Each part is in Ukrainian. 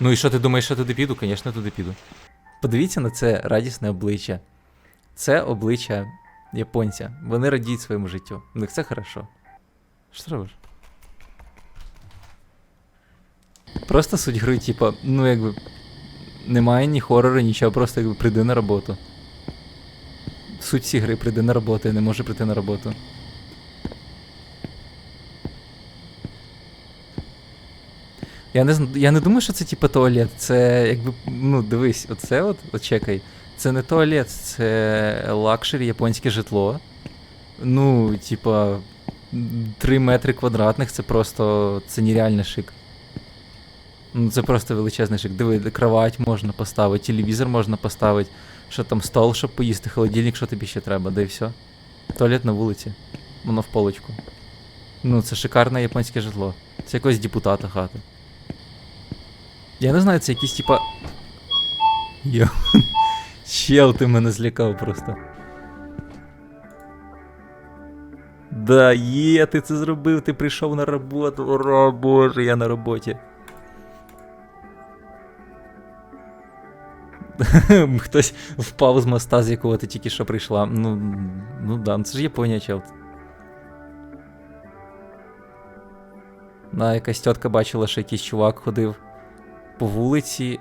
Ну і що ти думаєш, що туди піду? Звісно, туди піду. Подивіться на це радісне обличчя. Це обличчя японця. Вони радіють своєму життю. У них це хорошо. Що ти робиш? Просто суть гри, типа, ну якби. Немає ні хорору, нічого, просто якби прийди на роботу. Суть всі гри прийди на роботу, я не можу прийти на роботу. Я не, я не думаю, що це типа туалет. Це якби. Ну, дивись, оце от, от чекай. Це не туалет, це лакшері японське житло. Ну, типа, 3 метри квадратних це просто. Це нереальний шик. Ну, це просто величезний шик. Диви, кровать можна поставити, телевізор можна поставити, що там стол, щоб поїсти, холодильник, що тобі ще треба, да і все. Туалет на вулиці. Воно в полочку. Ну, це шикарне японське житло. Це якогось депутата хати. Я не знаю, це якісь типа. Йо. Чел, ти мене злякав просто. Да, є, ти це зробив, ти прийшов на роботу. Ура, боже, я на роботі. Хтось впав з моста, з якого ти тільки що прийшла. Ну, ну да, ну це ж Японія, чел. Да, якась тітка бачила, що якийсь чувак ходив по вулиці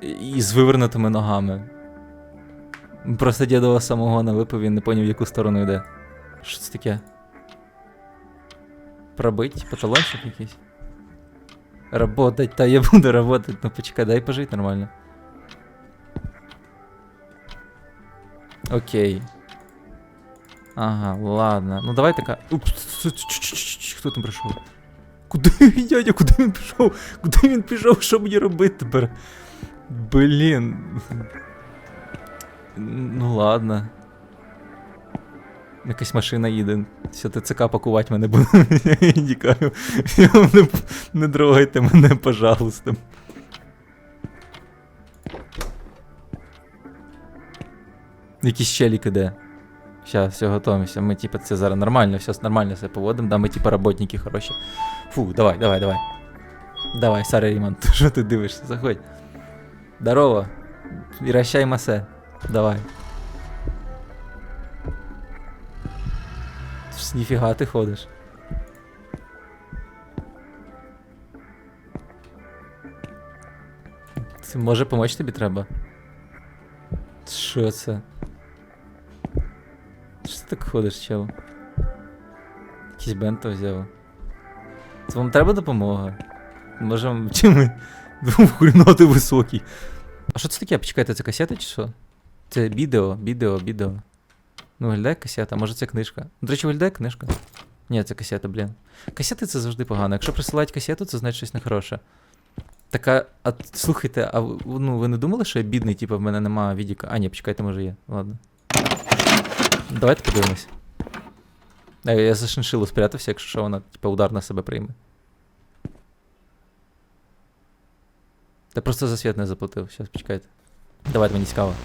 і з вивернутими ногами. Просто дідова самогона випив, він не поняв, в яку сторону йде. Що це таке? Пробить? Потолончик якийсь? Работать, та я буду работать. Ну почекай, дай пожить нормально. Окей. Ага, ладно. Ну давай така. Упс, Хто там прийшов? Куди дядя, куди він пішов? Куди він пішов? Що мені робити тепер? Блін. Ну ладно. Якась машина їде. Все, ТЦК пакувати мене буде. Не, не трогайте мене, пожалуйста. Якийсь челік іде. Щас, все готуємося. Ми, типа, це зараз нормально, все нормально все поводимо. Да, ми, типа, роботники хороші. Фу, давай, давай, давай. Давай, Сара Ріман, що ти дивишся? Заходь. Здорово. Іращай масе. Давай. Ніфіга ти ходиш. Це може помочь тобі треба? Що це? Ходиш, чел? Якийсь бенто взяв. Це вам треба допомога? Може, чи ми хріноти високий. А що це таке? Почекайте, це касета чи що? Це відео, відео, відео. Ну, виглядає касета, може це книжка. До речі, виглядає книжка. Ні, це касета, блін. Касети це завжди погано. Якщо присилають касету, це значить щось нехороше. Така, а слухайте, а ну ви не думали, що я бідний, типу, в мене немає відіка. А, ні, почекайте, може є. Ладно. Давайте подивимось. Е, Я за шиншилу спрятався, якщо що вона, типу, удар на себе прийме. Та просто за світ не заплатив. Щас, почекайте. Давайте мені цікаво.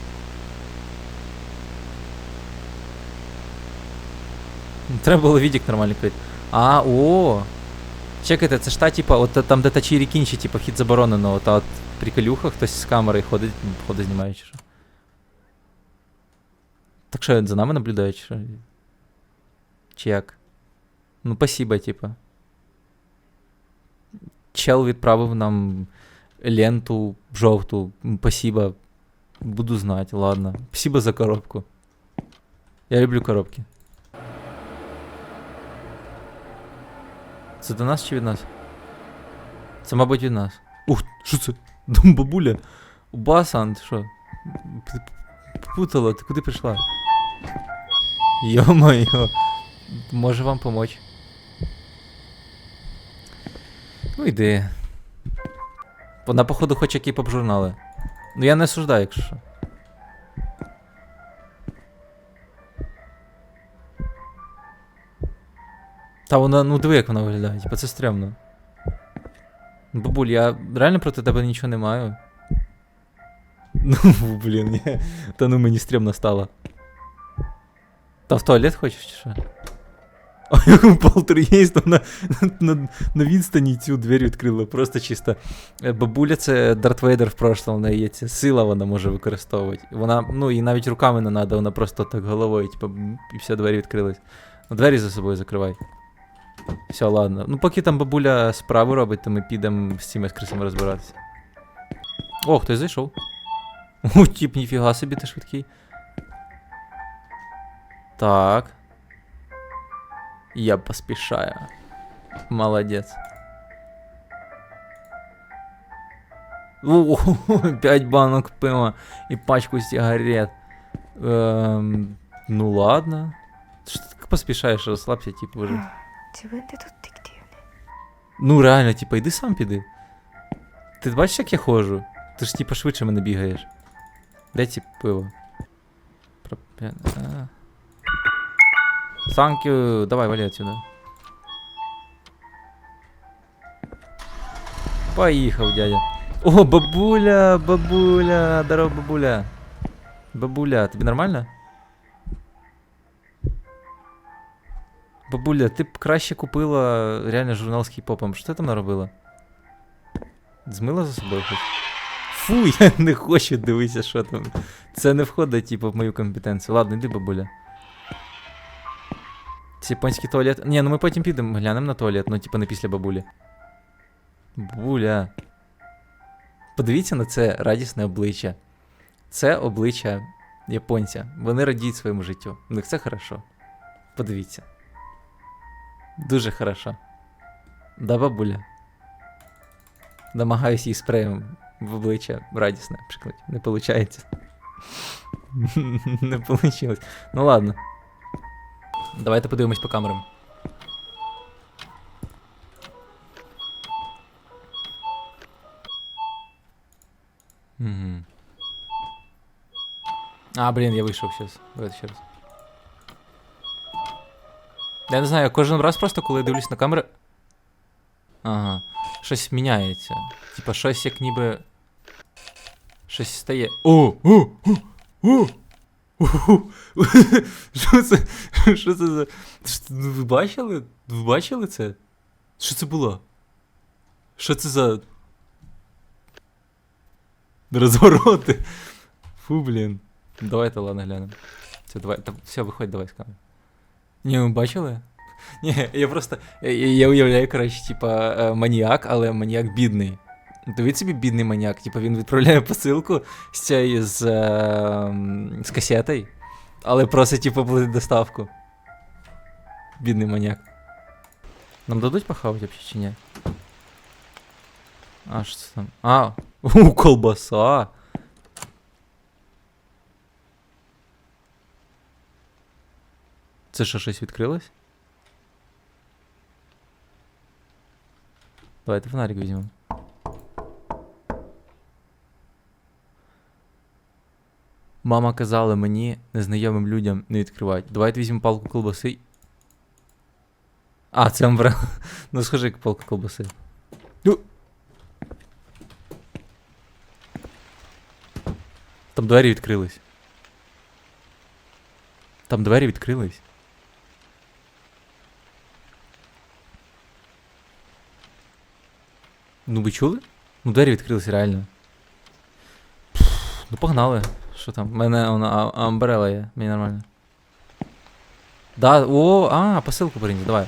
Треба було відік нормально купити. А, о! Чекайте, це ж та, типа, от та- там, де та чирі кінчі, типа, хід заборонено, та от приколюха, хтось з камери ходить, ходить знімає чи що. Так що, за нами наблюдають, чи що? Чи як? Ну, спасибо, типа. Чел відправив нам ленту жовту. М, Спасибо. Буду знати, ладно. Спасибо за коробку. Я люблю коробки. Це до нас чи від нас? Це, мабуть, від нас. Ух, що це? Дом бабуля. Басан, ти що? П- Путала, ти куди прийшла? Йо-моє. Може вам помочь. Ну йди. Вона, походу, хоче кіп журнали. Ну я не осуждаю, якщо що. Та вона, ну диви, як вона виглядає, типа це стрьомно. Бабуль, я реально проти тебе нічого не маю. Ну, блін, ні. Та ну мені стрьомно стало. Та в туалет хочеш чи що? А як полтергейст на, на, на відстані цю двері відкрила. Просто чисто. Е, Бабуля це Дарт Вейдер в прошлому, в неї є ця сила, вона може використовувати. Вона, ну і навіть руками не треба, вона просто так головою, типу, і все, двері відкрились. Ну, двері за собою закривай. Все, ладно. Ну, поки там бабуля справу робить, то ми підемо з цими крисами розбиратися. О, хтось зайшов. О, тіп, ніфіга собі ти швидкий. Так. Я поспешаю. Молодец. Пять банок пива и пачку сигарет. Эм, ну ладно. Что ты поспешаешь, расслабься, типа уже. Ну реально, типа, иди сам піди. Ти бачиш, як я ходжу? Ти ж типа швидше мене бігаєш. Де ці типа, пиво? Проп'яне. А. You. Давай, вали отсюда. Поїхав, дядя. О, бабуля, бабуля, здорово, бабуля. Бабуля, тобі нормально? Бабуля, ти б краще купила реально журнал з хіп-попом. Що там наробила? Змила за собою хоч? Фу, я не хочу дивитися, що там. Це не входить, типу, в мою компетенцію. Ладно, йди, бабуля. Це японський туалет. Ні, ну ми потім підемо, глянемо на туалет, ну, типу, не після бабулі. Бабуля. Подивіться на це радісне обличчя. Це обличчя японця. Вони радіють своєму життю. У них це хорошо. Подивіться. Дуже хорошо. Да, бабуля. Намагаюсь їй спреєм в обличчя радісне пшикнуть. Не виходить. Не вийшло. Ну ладно. Давайте подивимось по камерам. Угу. А, блін, я вийшов зараз. Давайте ще раз. Я не знаю, я кожен раз просто, коли я дивлюсь на камери. Ага. Щось міняється. Типа щось як ніби. Щось стає. О! О! О! О! О! Що це? Що це за. Що- ну, Ви бачили? Ви бачили це? Що це було? Що це за. Розвороти. Фу, блін. Давайте, ладно, глянемо. Все, давай. Та, все, виходь, давай з камери. Ні, ви бачили? Ні, я просто. Я, я уявляю, коротше, типа, е, маніяк, але маніяк бідний. Дивіться собі бідний маніяк. Типа він відправляє посилку з цією з, е, з касетою, але просить, типу, платити доставку. Бідний маніяк. Нам дадуть похавати взагалі чи ні? А, що це там? А, у, колбаса. Це що, щось відкрилось? Давайте фонарик візьмемо. Мама казала мені, незнайомим людям не відкривати. Давайте візьмемо палку колбаси. А, це амбре. Ну схоже, як палка колбаси. Ну. Там двері відкрились. Там двері відкрились. Ну ви чули? Ну двері відкрилися реально. Пф, Ну погнали. Що там? У мене вона амбрела є, мені нормально. Да, о, а, посилку приніс, давай.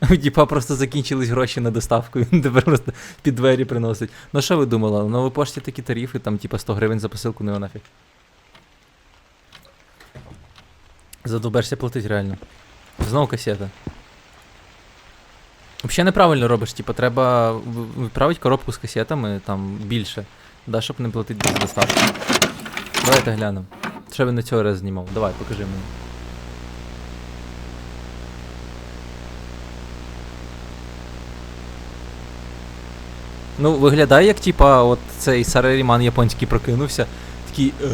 У Діпа просто закінчились гроші на доставку, він тепер просто під двері приносить. Ну що ви думали? На новій пошті такі тарифи, там типа 100 гривень за посилку, ну нафіг. Задовбешся платить реально. Знову касета. Взагалі неправильно робиш, типу, треба відправити коробку з касетами там більше. Да, щоб не платити за доставку. Давайте глянемо. Що він на цього раз знімав? Давай, покажи мені. Ну, виглядає як, типа, от цей Сараріман японський прокинувся. Такий. «Е,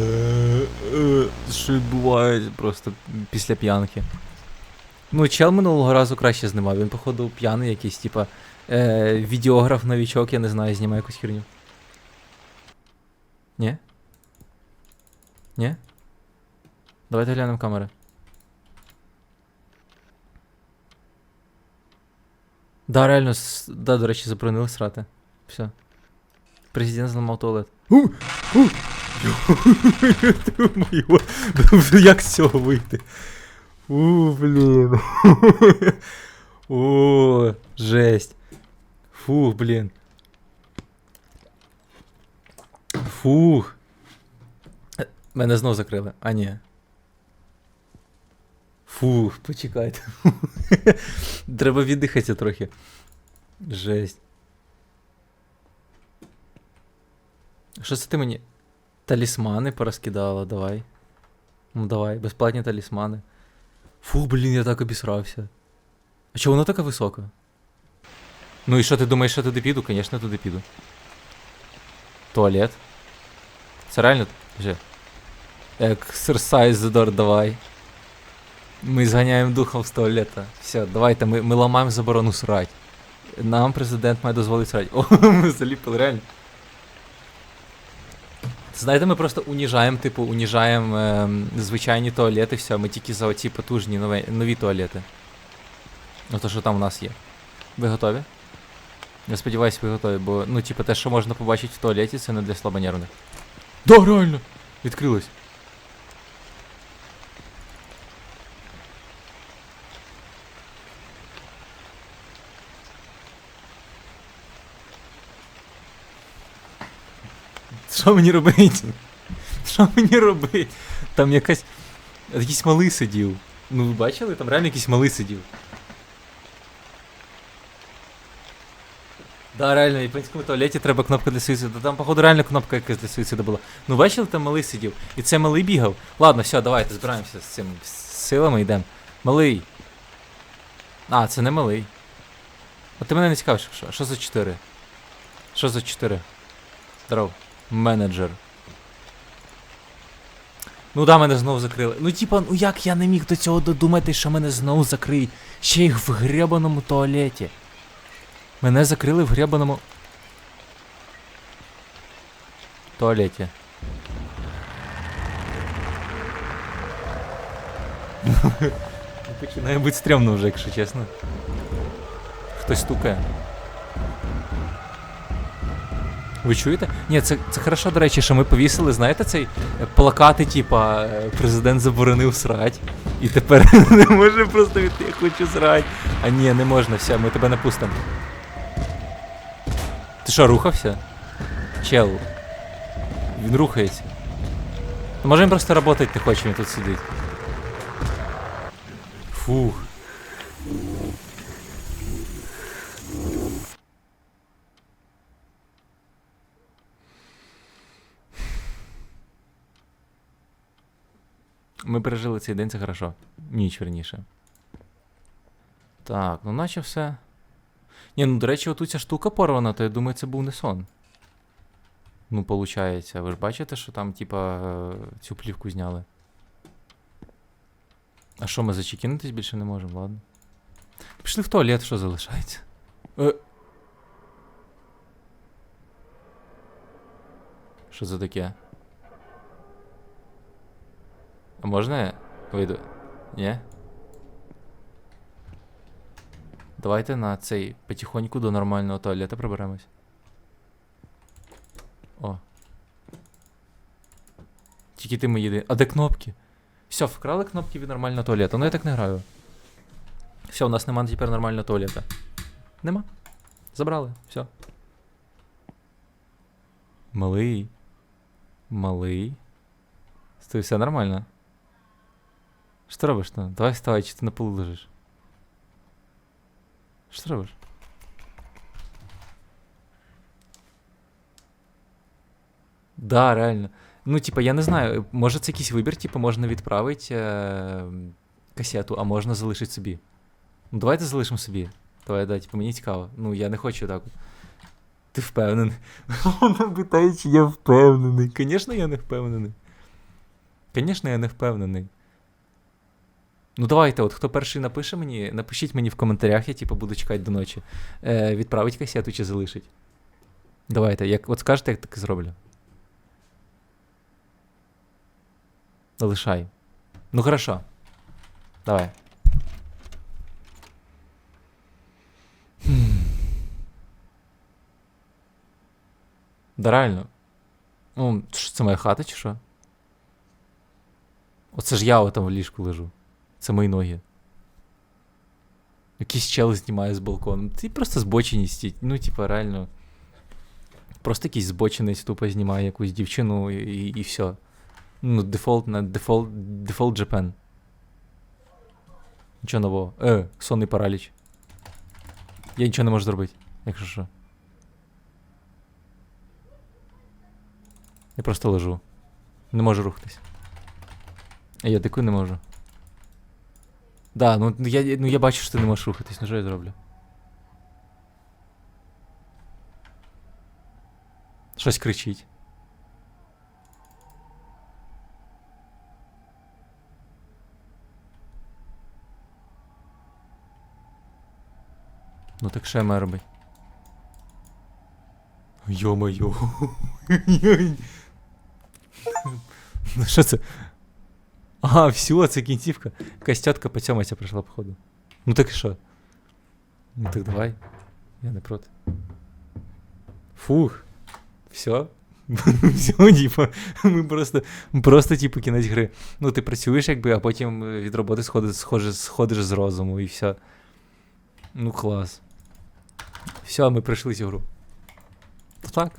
е, Що відбувається просто після п'янки. Ну, чел минулого разу краще знімав. Він, походу, п'яний якийсь, типа. Е, відеограф, новічок, я не знаю, знімає якусь херню. Ні? Ні? Давайте глянемо камери. Да, реально, да, до речі, заборонили срати. Все. Президент зламав туалет. Як з цього вийти? У, блін. О, жесть. Фух, блін. Фух. Мене знов закрили. А, ні. Фух, почекайте. Треба віддихатися трохи. Жесть. Що це ти мені? Талісмани порозкидала, давай. Ну давай, безплатні талісмани. Фу, блін, я так обісрався. А чого вона така висока? Ну і що ти думаєш, що туди піду? Звісно, туди піду. Туалет. Це реально. Вже. Exercise давай. Ми зганяємо духом з туалета. Все, давайте, ми, ми ламаємо заборону срать. Нам президент має дозволити срать. О, ми заліпили, реально. Знаєте, ми просто уніжаємо, типу, уніжаємо ем, звичайні туалети, все, ми тільки за оці потужні нові, нові туалети. Ну то, що там у нас є. Ви готові? Я сподіваюся, ви готові, бо, ну, типу, те, що можна побачити в туалеті, це не для слабонервних. Да, реально! Відкрилось. Що мені робити? Що мені робити? Там якась. Якийсь малий сидів. Ну ви бачили? Там реально якийсь малий сидів. Да, реально, в японському туалеті треба кнопка для суїциду. Там, походу, реально кнопка якась для суїциду була. Ну бачили, там малий сидів. І це малий бігав. Ладно, все, давайте збираємося з цим з силами йдемо. Малий. А, це не малий. От ти мене не цікавиш, що? Що за 4? Що за 4? Здоров. Менеджер. Ну да, мене знову закрили. Ну типа, ну як я не міг до цього додумати, що мене знову закриють? Ще й в гребаному туалеті. Мене закрили в гребаному. Туалеті. Починає бути стрьомно вже, якщо чесно. Хтось стукає. Ви чуєте? Ні, це, це хорошо, до речі, що ми повісили, знаєте, цей е, плакати, типа е, президент заборонив срать. І тепер не може просто відти, я хочу срать. А ні, не можна, все, ми тебе не пустимо. Ти що, рухався? Чел. Він рухається. Може він просто працювати не хоче, він тут сидить. Фух. Ми пережили цей день, це хорошо. Ніч верніше. Так, ну наче все. Ні, ну до речі, отут ця штука порвана, то я думаю, це був не сон. Ну, получається. Ви ж бачите, що там, типа, цю плівку зняли. А що, ми зачекінутись більше не можемо, ладно. Пішли в туалет, що залишається. Е. Що це таке? А можна я вийду? Ні? Давайте на цей потихоньку до нормального туалета проберемось. О. Тільки ти мої. єди- А де кнопки? Все, вкрали кнопки від нормального туалета. Ну я так не граю. Все, у нас нема тепер нормального туалета. Нема. Забрали. Все. Малий. Малий. Стой, все нормально. Що ти робиш там? Давай вставай, чи ти на полу лежиш. Що ти робиш? Да, реально. Ну, типа, я не знаю, може це якийсь вибір, типу, можна відправити е- касету, а можна залишити собі. Ну, давайте залишимо собі. Давай, да, типу, мені цікаво. Ну, я не хочу так. Ти впевнений? Питає, чи я впевнений. Звісно, я не впевнений. Звісно, я не впевнений. Ну давайте, от хто перший напише мені, напишіть мені в коментарях, я типу буду чекати до ночі. Е, відправить касету чи залишить. Давайте, як, от скажете, як так і зроблю. Лишай. Ну хорошо. Давай. Да реально. Ну, що це моя хата чи що? Оце ж я отам в ліжку лежу. Це мої ноги. Якийсь чел знімає з балкону. Ти просто збоченість. Ну, типа, реально. Просто якийсь збочинець тупо знімає якусь дівчину і, і, все. Ну, дефолт на дефолт, дефолт Japan. Нічого нового. Е, сонний параліч. Я нічого не можу зробити, якщо що. Я просто лежу. Не можу рухатись. Я дику не можу. Да, ну я, ну я бачу, що ти не можеш рухатись, ну що я зроблю? Щось кричить. Ну так що я маю робити? Йо-моє. Ну що це? А, все, це кінцівка. Якась тітка по цьомася прийшла, походу. Ну так і що? Ну так давай. Я не проти. Фух. Все. Все, типа, ми просто, просто, типу, кінець гри. Ну, ти працюєш, якби, а потім е, від роботи сходиш, сходиш, сходиш з розуму і все. Ну, клас. Все, ми пройшли цю гру. Так.